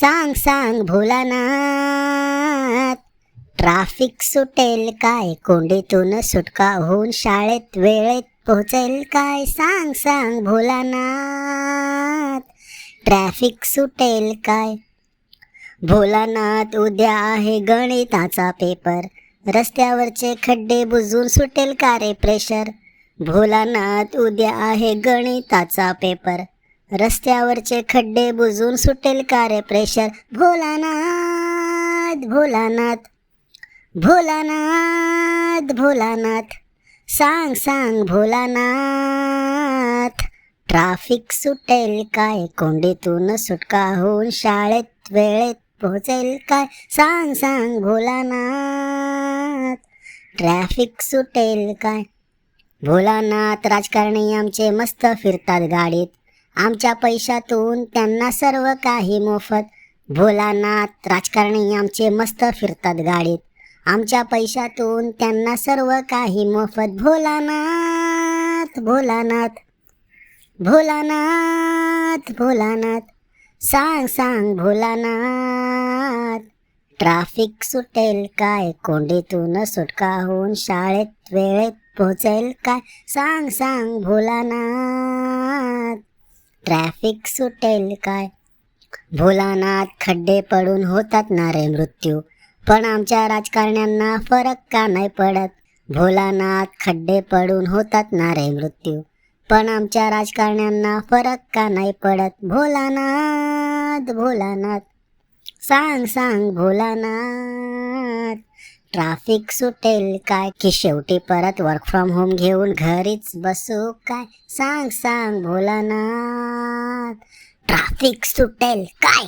सांग सांग भोलानाथ. ट्राफिक सुटेल काय? कोंडीतून सुटका होऊन शाळेत वेळेत पोहोचेल काय? सांग सांग भोलानाथ. ट्रॅफिक सुटेल काय? भोलानाथ उद्या आहे गणिताचा पेपर. रस्त्यावरचे खड्डे बुजून सुटेल का रे प्रेशर भोलानाथ उद्या आहे गणिताचा पेपर. रस्त्यावरचे खड्डे बुजून सुटेल का रे प्रेशर? भोलानाथ भोलानाथ भोलानाथ भोलानाथ. सांग सांग भोलानाथ. ट्राफिक सुटेल काय? कोंडीतून सुटका होऊन शाळेत वेळेत पोहोचेल काय? सांग सांग भोलानाथ. ट्रॅफिक सुटेल काय? भोलानाथ राजकारणी आमचे मस्त फिरतात गाडीत. आमच्या पैशातून त्यांना सर्व काही मोफत. भोलानाथ राजकारणी आमचे मस्त फिरतात गाडीत. आमच्या पैशातून त्यांना सर्व काही मोफत. भोलानाथ भोलानाथ भोलानाथ भोलानाथ. सांग सांग भोलानाथ ट्राफिक सुटेल काय? कोंडीतून सुटका होऊन शाळेत वेळेत पोहोचेल काय? सांग सांग भोलानाथ. ट्रॅफिक सुटेल काय? भोलानाथ खड्डे पडून होतात ना रे मृत्यू. पण आमच्या राजकारण्यांना फरक का नाही पडत? भोलानाथ खड्डे पडून होतात ना रे मृत्यू. पण आमच्या राजकारण्यांना फरक का नाही पडत? भोलानाथ भोलानाथ. सांग सांग भोलानाथ. ट्राफिक सुटेल काय? की शेवटी परत वर्क फ्रॉम होम घेऊन घरीच बसू काय? सांग सांग भोलानाथ. ट्राफिक सुटेल काय